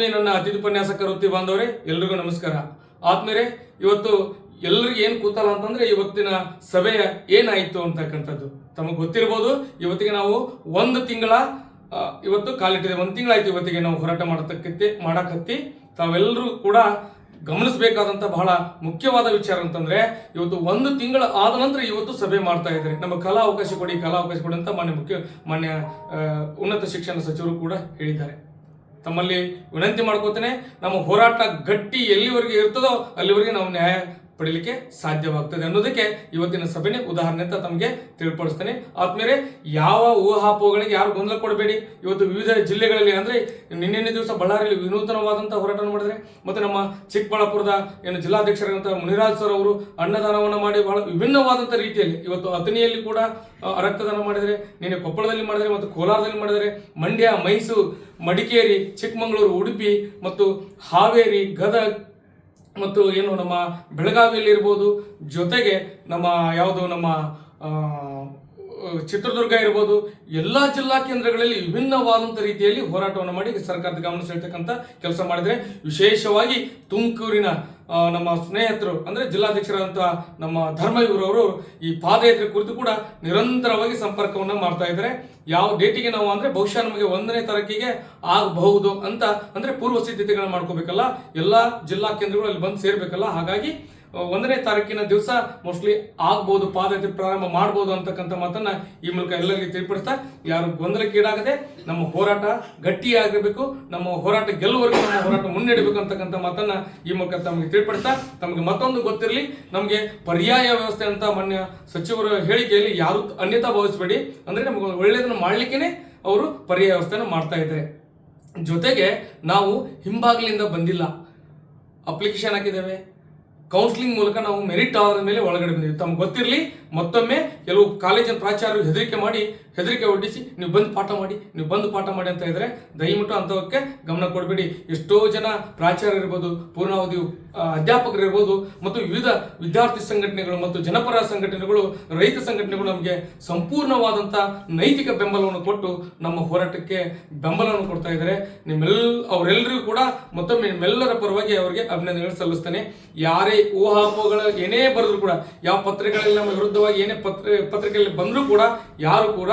ನನ್ನ ಅತಿಥಿ ಉಪನ್ಯಾಸಕ ವೃತ್ತಿ ಬಾಂಧವರೇ, ಎಲ್ರಿಗೂ ನಮಸ್ಕಾರ. ಆದ್ಮೇಲೆ ಇವತ್ತು ಎಲ್ರಿಗೂ ಏನು ಕೂತಲ್ಲ ಅಂತಂದ್ರೆ ಇವತ್ತಿನ ಸಭೆಯ ಏನಾಯಿತು ಅಂತಕ್ಕಂಥದ್ದು. ತಮಗೆ ಗೊತ್ತಿರ್ಬೋದು, ಇವತ್ತಿಗೆ ನಾವು ಒಂದು ತಿಂಗಳ ಇವತ್ತು ಕಾಲಿಟ್ಟಿದೆ ಒಂದು ತಿಂಗಳಾಯ್ತು ಇವತ್ತಿಗೆ ನಾವು ಹೋರಾಟ ಮಾಡತಕ್ಕಂತೆ ಮಾಡಕತ್ತಿ. ತಾವೆಲ್ಲರೂ ಕೂಡ ಗಮನಿಸಬೇಕಾದಂತ ಬಹಳ ಮುಖ್ಯವಾದ ವಿಚಾರ ಅಂತಂದ್ರೆ, ಇವತ್ತು ಒಂದು ತಿಂಗಳ ಆದ ನಂತರ ಇವತ್ತು ಸಭೆ ಮಾಡ್ತಾ ಇದ್ದಾರೆ. ನಮ್ಮ ಕಲಾ ಅವಕಾಶ ಕೊಡಿ, ಕಲಾ ಅವಕಾಶ ಕೊಡಿ ಅಂತ ಮಾನ್ಯ ಮುಖ್ಯ, ಮಾನ್ಯ ಉನ್ನತ ಶಿಕ್ಷಣ ಸಚಿವರು ಕೂಡ ಹೇಳಿದ್ದಾರೆ. ತಮ್ಮಲ್ಲಿ ವಿನಂತಿ ಮಾಡ್ಕೋತೇನೆ, ನಮ್ಮ ಹೋರಾಟ ಗಟ್ಟಿ ಎಲ್ಲಿವರೆಗೆ ಇರ್ತದೋ ಅಲ್ಲಿವರೆಗೆ ನಾವು ನ್ಯಾಯ ಪಡೀಲಿಕ್ಕೆ ಸಾಧ್ಯವಾಗ್ತದೆ ಅನ್ನೋದಕ್ಕೆ ಇವತ್ತಿನ ಸಭೆನೇ ಉದಾಹರಣೆ ಅಂತ ತಮಗೆ ತಿಳ್ಪಡಿಸ್ತೇನೆ. ಆದ್ಮೇಲೆ ಯಾವ ಊಹಾಪೋಹಗಳಿಗೆ ಯಾರು ಗೊಂದಲ ಕೊಡಬೇಡಿ? ಇವತ್ತು ವಿವಿಧ ಜಿಲ್ಲೆಗಳಲ್ಲಿ ಅಂದ್ರೆ ನಿನ್ನೆ ದಿವಸ ಬಳ್ಳಾರಿಯಲ್ಲಿ ವಿನೂತನವಾದಂಥ ಹೋರಾಟ ಮಾಡಿದ್ರೆ, ಮತ್ತೆ ನಮ್ಮ ಚಿಕ್ಕಬಳ್ಳಾಪುರದ ಏನು ಜಿಲ್ಲಾಧ್ಯಕ್ಷರಾದಂತಹ ಮುನಿರಾಜ್ ಸರ್ ಅವರು ಅನ್ನದಾನವನ್ನು ಮಾಡಿ ಬಹಳ ವಿಭಿನ್ನವಾದಂಥ ರೀತಿಯಲ್ಲಿ ಇವತ್ತು ಅಥಣಿಯಲ್ಲಿ ಕೂಡ ರಕ್ತದಾನ ಮಾಡಿದರೆ, ನಿನ್ನೆ ಕೊಪ್ಪಳದಲ್ಲಿ ಮಾಡಿದರೆ, ಮತ್ತು ಕೋಲಾರದಲ್ಲಿ ಮಾಡಿದರೆ, ಮಂಡ್ಯ, ಮೈಸೂರು ಮಡಿಕೇರಿ, ಚಿಕ್ಕಮಗಳೂರು, ಉಡುಪಿ ಮತ್ತು ಹಾವೇರಿ, ಗದಗ ಮತ್ತು ಏನು ನಮ್ಮ ಬೆಳಗಾವಿಯಲ್ಲಿ ಇರ್ಬೋದು ಜೊತೆಗೆ ನಮ್ಮ ಯಾವುದು ನಮ್ಮ ಚಿತ್ರದುರ್ಗ ಇರ್ಬೋದು, ಎಲ್ಲ ಜಿಲ್ಲಾ ಕೇಂದ್ರಗಳಲ್ಲಿ ವಿಭಿನ್ನವಾದಂಥ ರೀತಿಯಲ್ಲಿ ಹೋರಾಟವನ್ನು ಮಾಡಿ ಸರ್ಕಾರದ ಗಮನ ಸೆಳೆತಕ್ಕಂಥ ಕೆಲಸ ಮಾಡಿದರೆ, ವಿಶೇಷವಾಗಿ ತುಮಕೂರಿನ ನಮ್ಮ ಸ್ನೇಹಿತರು, ಅಂದರೆ ಜಿಲ್ಲಾಧ್ಯಕ್ಷರಾದಂಥ ನಮ್ಮ ಧರ್ಮವೀರವರು ಈ ಪಾದಯಾತ್ರೆ ಕುರಿತು ಕೂಡ ನಿರಂತರವಾಗಿ ಸಂಪರ್ಕವನ್ನು ಮಾಡ್ತಾ ಇದ್ದಾರೆ. ಯಾವ ಡೇಟಿಗೆ ನಾವು ಅಂದ್ರೆ ಬಹುಶಃ ನಮಗೆ ಒಂದನೇ ತಾರೀಕಿಗೆ ಆಗಬಹುದು ಅಂತ ಅಂದ್ರೆ ಪೂರ್ವ ಸಿದ್ಧತೆಗಳನ್ನ ಮಾಡ್ಕೋಬೇಕಲ್ಲ. ಎಲ್ಲಾ ಜಿಲ್ಲಾ ಕೇಂದ್ರಗಳು ಅಲ್ಲಿ ಬಂದು ಸೇರಬೇಕಲ್ಲ. ಹಾಗಾಗಿ ಒಂದನೇ ತಾರೀಕಿನ ದಿವಸ ಮೋಸ್ಟ್ಲಿ ಆಗ್ಬೋದು, ಪಾದಯಾತ್ರೆ ಪ್ರಾರಂಭ ಮಾಡ್ಬೋದು ಅಂತಕ್ಕಂಥ ಮಾತನ್ನ ಈ ಮೂಲಕ ಎಲ್ಲರಿಗೂ ತಿಳಿಪಡಿಸ್ತಾ, ಯಾರು ಗೊಂದಲಕ್ಕೀಡಾಗದೆ ನಮ್ಮ ಹೋರಾಟ ಗಟ್ಟಿಯಾಗಿರಬೇಕು, ನಮ್ಮ ಹೋರಾಟ ಗೆಲ್ಲುವರೆಗೂ ನಮ್ಮ ಹೋರಾಟ ಮುನ್ನಡೆಯಬೇಕು ಅಂತಕ್ಕಂಥ ಮಾತನ್ನ ಈ ಮೂಲಕ ತಮಗೆ ತಿಳಿಪಡಿಸ್ತಾ, ತಮಗೆ ಮತ್ತೊಂದು ಗೊತ್ತಿರಲಿ, ನಮಗೆ ಪರ್ಯಾಯ ವ್ಯವಸ್ಥೆ ಅಂತ ಮಾನ್ಯ ಸಚಿವರ ಹೇಳಿಕೆಯಲ್ಲಿ ಯಾರು ಅನ್ಯತಾ ಭಾವಿಸಬೇಡಿ, ಅಂದ್ರೆ ನಮಗೆ ಒಳ್ಳೆಯದನ್ನು ಮಾಡ್ಲಿಕ್ಕೇನೆ ಅವರು ಪರ್ಯಾಯ ವ್ಯವಸ್ಥೆಯನ್ನು ಮಾಡ್ತಾ ಇದ್ದಾರೆ. ಜೊತೆಗೆ ನಾವು ಹಿಂಬಾಗಿಲಿಂದ ಬಂದಿಲ್ಲ ಅಪ್ಲಿಕೇಶನ್ ಹಾಕಿದ್ದೇವೆ ಕೌನ್ಸಿಲಿಂಗ್ ಮೂಲಕ ನಾವು ಮೆರಿಟ್ ಆಧಾರದ ಮೇಲೆ ಒಳಗಡೆ ಬಂದಿದ್ದೀವಿ. ತಮ್ಗೆ ಗೊತ್ತಿರಲಿ, ಮತ್ತೊಮ್ಮೆ ಕೆಲವು ಕಾಲೇಜಿನ ಪ್ರಾಚಾರ್ಯರು ಹೆದರಿಕೆ ಮಾಡಿ ಹೆದರಿಕೆ ಒಡ್ಡಿಸಿ ನೀವು ಬಂದು ಪಾಠ ಮಾಡಿ, ನೀವು ಬಂದು ಪಾಠ ಮಾಡಿ ಅಂತ ಇದ್ರೆ ದಯವಿಟ್ಟು ಅಂಥವಕ್ಕೆ ಗಮನ ಕೊಡಬೇಡಿ. ಎಷ್ಟೋ ಜನ ಪ್ರಾಚಾರ್ಯರಿರ್ಬೋದು, ಪೂರ್ಣಾವಧಿ ಅಧ್ಯಾಪಕರಿರ್ಬೋದು ಮತ್ತು ವಿವಿಧ ವಿದ್ಯಾರ್ಥಿ ಸಂಘಟನೆಗಳು ಮತ್ತು ಜನಪರ ಸಂಘಟನೆಗಳು, ರೈತ ಸಂಘಟನೆಗಳು ನಮಗೆ ಸಂಪೂರ್ಣವಾದಂಥ ನೈತಿಕ ಬೆಂಬಲವನ್ನು ಕೊಟ್ಟು ನಮ್ಮ ಹೋರಾಟಕ್ಕೆ ಬೆಂಬಲವನ್ನು ಕೊಡ್ತಾ ಇದ್ದಾರೆ. ನಿಮ್ಮೆಲ್ಲ ಅವರೆಲ್ಲರಿಗೂ ಕೂಡ ಮತ್ತೊಮ್ಮೆ ನಿಮ್ಮೆಲ್ಲರ ಪರವಾಗಿ ಅವರಿಗೆ ಅಭಿನಂದನೆಗಳು ಸಲ್ಲಿಸ್ತೇನೆ. ಯಾರೇ ಊಹಾಪೋಹಗಳ ಏನೇ ಬರೆದ್ರು ಕೂಡ, ಯಾವ ಪತ್ರಿಕೆಗಳಲ್ಲಿ ನಮ್ಮ ವಿರುದ್ಧವಾಗಿ ಏನೇ ಪತ್ರ, ಪತ್ರಿಕೆಯಲ್ಲಿ ಬಂದರೂ ಕೂಡ, ಯಾರು ಕೂಡ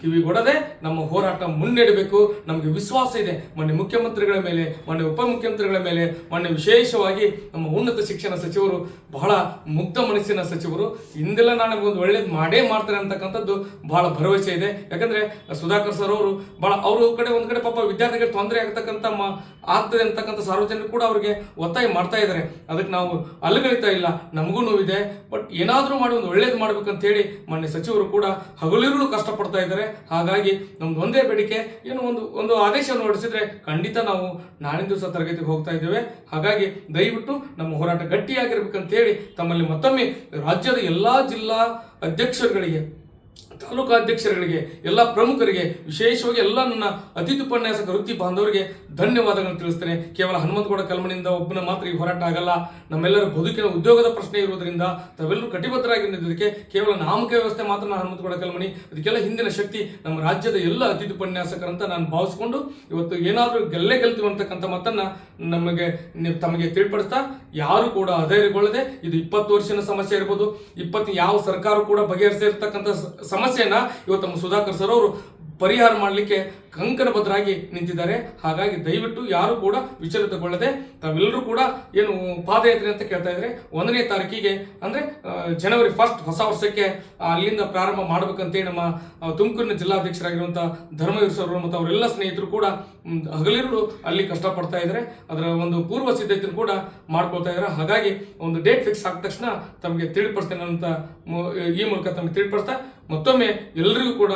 ಕಿವಿಗೊಡದೆ ನಮ್ಮ ಹೋರಾಟ ಮುನ್ನಡೆಯಬೇಕು ನಮಗೆ ವಿಶ್ವಾಸ ಇದೆ. ಮೊನ್ನೆ ಮುಖ್ಯಮಂತ್ರಿಗಳ ಮೇಲೆ, ಮೊನ್ನೆ ಉಪಮುಖ್ಯಮಂತ್ರಿಗಳ ಮೇಲೆ, ಮೊನ್ನೆ ವಿಶೇಷವಾಗಿ ನಮ್ಮ ಉನ್ನತ ಶಿಕ್ಷಣ ಸಚಿವರು, ಬಹಳ ಮುಗ್ಧ ಮನಸ್ಸಿನ ಸಚಿವರು, ಇಂದೆಲ್ಲ ನಾನು ಒಂದು ಒಳ್ಳೇದು ಮಾಡೇ ಮಾಡ್ತಾರೆ ಅಂತಕ್ಕಂಥದ್ದು ಬಹಳ ಭರವಸೆ ಇದೆ. ಯಾಕಂದ್ರೆ ಸುಧಾಕರ್ ಸರ್ ಅವರು ಬಹಳ, ಅವರು ಕಡೆ ಒಂದು ಕಡೆ ಪಾಪ ವಿದ್ಯಾರ್ಥಿಗಳಿಗೆ ತೊಂದರೆ ಆಗ್ತಕ್ಕಂಥ ಆಗ್ತದೆ ಅಂತಕ್ಕಂಥ ಸಾರ್ವಜನಿಕರು ಕೂಡ ಅವರಿಗೆ ಒತ್ತಾಯ ಮಾಡ್ತಾ ಇದ್ದಾರೆ. ಅದಕ್ಕೆ ನಾವು ಅಲ್ಲಗಳಿತಾ ಇಲ್ಲ. ನಮಗೂ ನೋವಿದೆ. ಬಟ್ ಏನಾದರೂ ಮಾಡಿ ಒಂದು ಒಳ್ಳೇದು ಮಾಡ್ಬೇಕಂತ ಹೇಳಿ ಮೊನ್ನೆ ಸಚಿವರು ಕೂಡ ಹಗಲಿರುಳು ಕಷ್ಟಪಡ್ತಾ ಇದ್ದಾರೆ. ಹಾಗಾಗಿ ನಮ್ದು ಒಂದೇ ಬೇಡಿಕೆ, ಏನು ಒಂದು ಒಂದು ಆದೇಶವನ್ನು ಹೊರಡಿಸಿದ್ರೆ ಖಂಡಿತ ನಾವು ನಾಳಿನ ದಿವಸ ತರಗತಿಗೆ ಹೋಗ್ತಾ ಇದ್ದೇವೆ. ಹಾಗಾಗಿ ದಯವಿಟ್ಟು ನಮ್ಮ ಹೋರಾಟ ಗಟ್ಟಿಯಾಗಿರ್ಬೇಕಂತ ಹೇಳಿ ತಮ್ಮಲ್ಲಿ ಮತ್ತೊಮ್ಮೆ ರಾಜ್ಯದ ಎಲ್ಲಾ ಜಿಲ್ಲಾ ಅಧ್ಯಕ್ಷರುಗಳಿಗೆ ತಾಲೂಕು ಅಧ್ಯಕ್ಷರುಗಳಿಗೆ ಎಲ್ಲ ಪ್ರಮುಖರಿಗೆ, ವಿಶೇಷವಾಗಿ ಎಲ್ಲ ನನ್ನ ಅತಿಥಿ ಉಪನ್ಯಾಸಕ ವೃತ್ತಿ ಬಾಂಧವರಿಗೆ ಧನ್ಯವಾದಗಳನ್ನು ತಿಳಿಸ್ತೇನೆ. ಕೇವಲ ಹನುಮಂತಗೌಡ ಕಲ್ಮಣಿಯಿಂದ ಒಬ್ಬನ ಮಾತ್ರ ಈ ಹೋರಾಟ ಆಗಲ್ಲ. ನಮ್ಮೆಲ್ಲರ ಬದುಕಿನ ಉದ್ಯೋಗದ ಪ್ರಶ್ನೆ ಇರುವುದರಿಂದ ತಾವೆಲ್ಲರೂ ಕಟಿಬದ್ಧರಾಗಿ ನಿಂತಿದ್ದಕ್ಕೆ ಕೇವಲ ನಾಮಕ ವ್ಯವಸ್ಥೆ ಮಾತ್ರ ನಾನು ಹನುಮಂತಗೌಡ ಕಲ್ಮಣಿ. ಅದಕ್ಕೆಲ್ಲ ಹಿಂದಿನ ಶಕ್ತಿ ನಮ್ಮ ರಾಜ್ಯದ ಎಲ್ಲ ಅತಿಥಿ ಉಪನ್ಯಾಸಕರಂತ ನಾನು ಭಾವಿಸಿಕೊಂಡು ಇವತ್ತು ಏನಾದರೂ ಗೆಲ್ಲೇ ಗೆಲ್ತೀವಿ ಅಂತಕ್ಕಂಥ ಮಾತನ್ನ ನಮಗೆ ತಮಗೆ ತಿಳಿಪಡಿಸ್ತಾ ಯಾರು ಕೂಡ ಅಧೈರ್ಯಗೊಳ್ಳದೆ ಇದು ಇಪ್ಪತ್ತು ವರ್ಷದ ಸಮಸ್ಯೆ ಇರ್ಬೋದು. ಇಪ್ಪತ್ತು ಯಾವ ಸರ್ಕಾರ ಕೂಡ ಬಗೆಹರಿಸಿರ್ತಕ್ಕಂಥ ಸಮಸ್ಯೆಯನ್ನ ಇವತ್ತು ನಮ್ಮ ಸುಧಾಕರ್ ಸರ್ ಅವರು ಪರಿಹಾರ ಮಾಡಲಿಕ್ಕೆ ಕಂಕಣಬದ್ಧರಾಗಿ ನಿಂತಿದ್ದಾರೆ. ಹಾಗಾಗಿ ದಯವಿಟ್ಟು ಯಾರು ಕೂಡ ವಿಚಲಿತಗೊಳ್ಳದೆ, ತಾವೆಲ್ಲರೂ ಕೂಡ ಏನು ಪಾದಯಾತ್ರೆ ಅಂತ ಕೇಳ್ತಾ ಇದ್ರೆ ಒಂದನೇ ತಾರೀಕಿಗೆ, ಅಂದ್ರೆ ಜನವರಿ ಫಸ್ಟ್ ಹೊಸ ವರ್ಷಕ್ಕೆ ಅಲ್ಲಿಂದ ಪ್ರಾರಂಭ ಮಾಡ್ಬೇಕಂತೇಳಿ ನಮ್ಮ ತುಮಕೂರಿನ ಜಿಲ್ಲಾಧ್ಯಕ್ಷರಾಗಿರುವಂಥ ಧರ್ಮವೀರ್ ಸರ್ ಮತ್ತು ಅವರೆಲ್ಲ ಸ್ನೇಹಿತರು ಕೂಡ ಹಗಲಿರು ಅಲ್ಲಿ ಕಷ್ಟಪಡ್ತಾ ಇದ್ದಾರೆ. ಅದರ ಒಂದು ಪೂರ್ವ ಸಿದ್ಧತೆಯನ್ನು ಕೂಡ ಮಾಡ್ಕೊಳ್ತಾ ಇದ್ದಾರೆ. ಹಾಗಾಗಿ ಒಂದು ಡೇಟ್ ಫಿಕ್ಸ್ ಆದ ತಕ್ಷಣ ತಮಗೆ ತಿಳಿಪಡಿಸ್ತೇನೆ ಅಂತ ಈ ಮೂಲಕ ತಮಗೆ ತಿಳಿಪಡಿಸ್ತಾ ಮತ್ತೊಮ್ಮೆ ಎಲ್ಲರಿಗೂ ಕೂಡ